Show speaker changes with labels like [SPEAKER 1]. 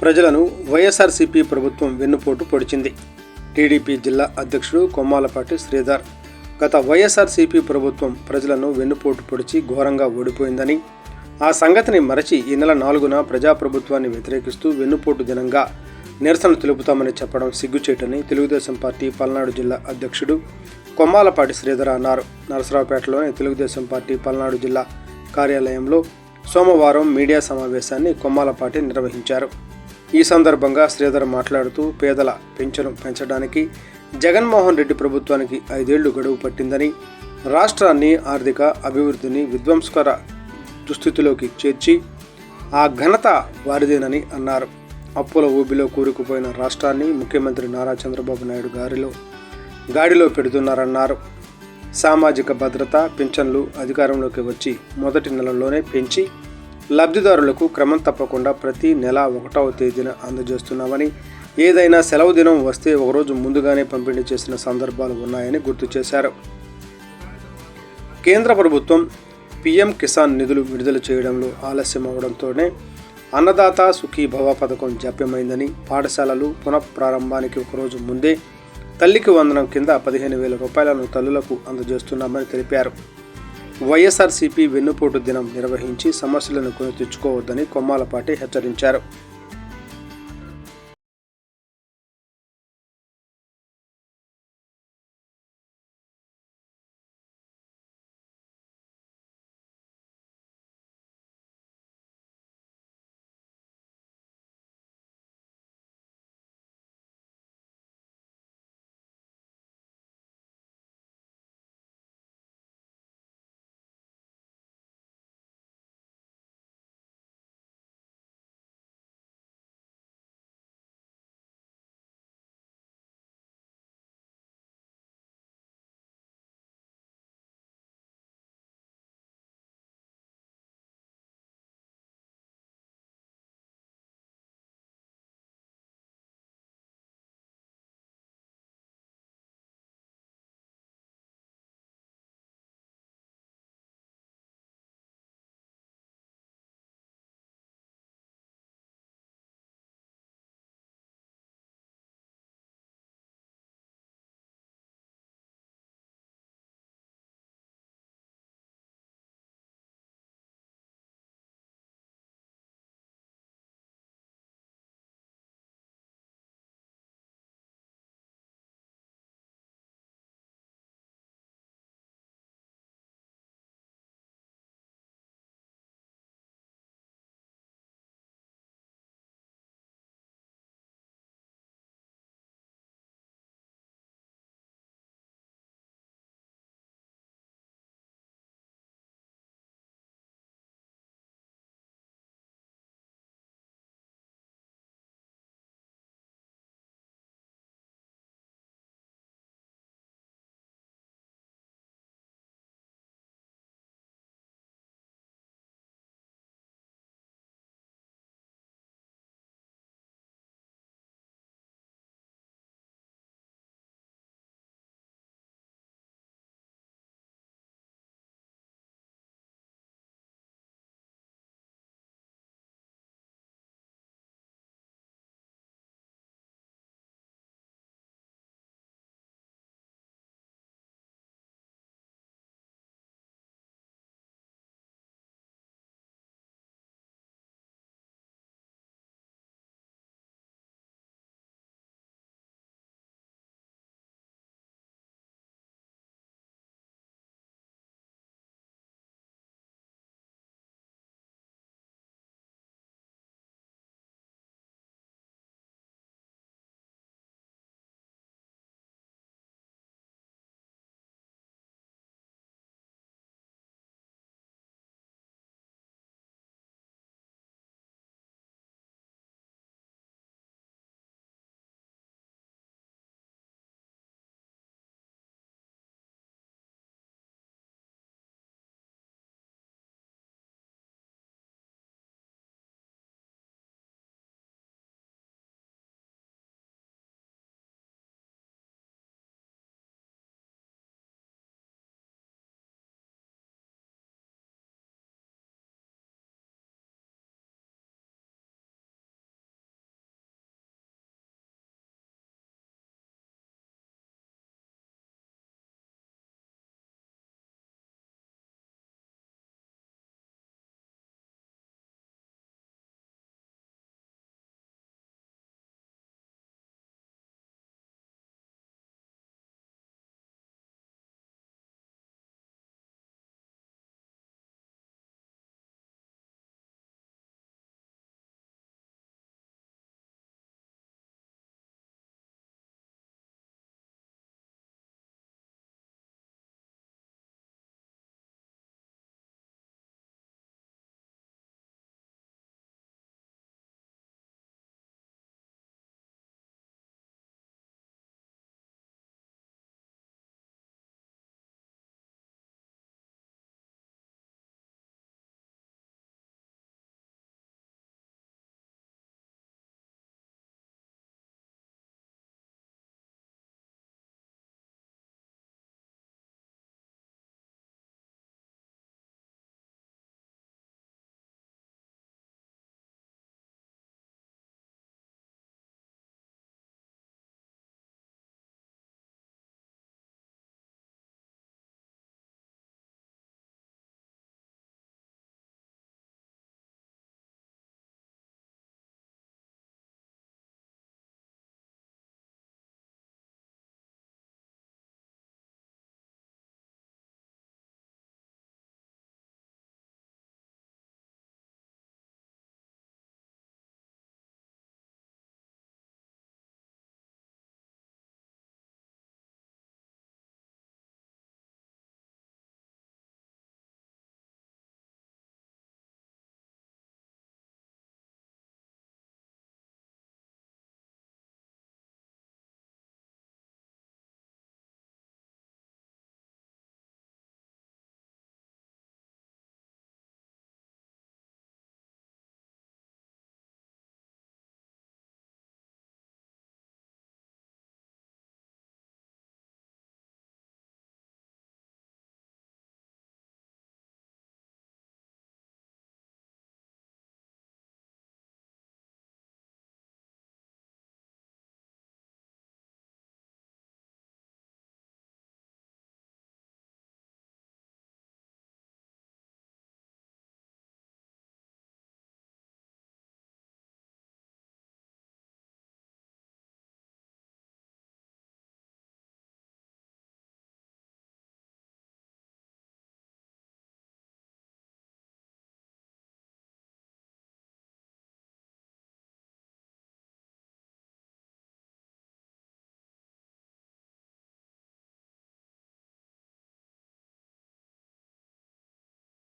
[SPEAKER 1] ప్రజలను వైఎస్ఆర్సీపీ ప్రభుత్వం వెన్నుపోటు పొడిచింది. టీడీపీ జిల్లా అధ్యక్షుడు కొమ్మాలపాటి శ్రీధర్ గత వైఎస్ఆర్సీపీ ప్రభుత్వం ప్రజలను వెన్నుపోటు పొడిచి ఘోరంగా ఓడిపోయిందని ఆ సంగతిని మరచి ఈ నెల నాలుగున ప్రజాప్రభుత్వాన్ని వ్యతిరేకిస్తూ వెన్నుపోటు దినంగా నిరసన తెలుపుతామని చెప్పడం సిగ్గుచేటని తెలుగుదేశం పార్టీ పల్నాడు జిల్లా అధ్యక్షుడు కొమ్మాలపాటి శ్రీధర్ అన్నారు. నరసరావుపేటలోని తెలుగుదేశం పార్టీ పల్నాడు జిల్లా కార్యాలయంలో సోమవారం మీడియా సమావేశాన్ని కొమ్మాలపాటి నిర్వహించారు. ఈ సందర్భంగా శ్రీధర్ మాట్లాడుతూ పేదల పెన్షన్ పెంచడానికి జగన్మోహన్ రెడ్డి ప్రభుత్వానికి ఐదేళ్ళు గడువు పట్టిందని రాష్ట్రాన్ని ఆర్థిక అభివృద్ధిని విధ్వంసకర దుస్థితిలోకి చేర్చి ఆ ఘనత వారిదేనని అన్నారు. అప్పుల ఊబిలో కూరుకుపోయిన రాష్ట్రాన్ని ముఖ్యమంత్రి నారా చంద్రబాబు నాయుడు గారిలో గాడిలో పెడుతున్నారన్నారు. సామాజిక భద్రత పింఛన్లు అధికారంలోకి వచ్చి మొదటి నెలలోనే పెంచి లబ్ధిదారులకు క్రమం తప్పకుండా ప్రతి నెల ఒకటవ తేదీన అందజేస్తున్నామని ఏదైనా సెలవు దినం వస్తే ఒకరోజు ముందుగానే పంపిణీ చేసిన సందర్భాలు ఉన్నాయని గుర్తు చేశారు. కేంద్ర ప్రభుత్వం పీఎం కిసాన్ నిధులు విడుదల చేయడంలో ఆలస్యం అవడంతోనే అన్నదాత సుఖీభవ పథకం జాప్యమైందని పాఠశాలలు పునఃప్రారంభానికి ఒకరోజు ముందే తల్లికి వందనం కింద పదిహేను వేల రూపాయలను తల్లులకు అందజేస్తున్నామని తెలిపారు. వైఎస్ఆర్సీపీ వెన్నుపోటు దినం నిర్వహించి సమస్యలను కొని తెచ్చుకోవద్దని కొమ్మాలపాటి హెచ్చరించారు.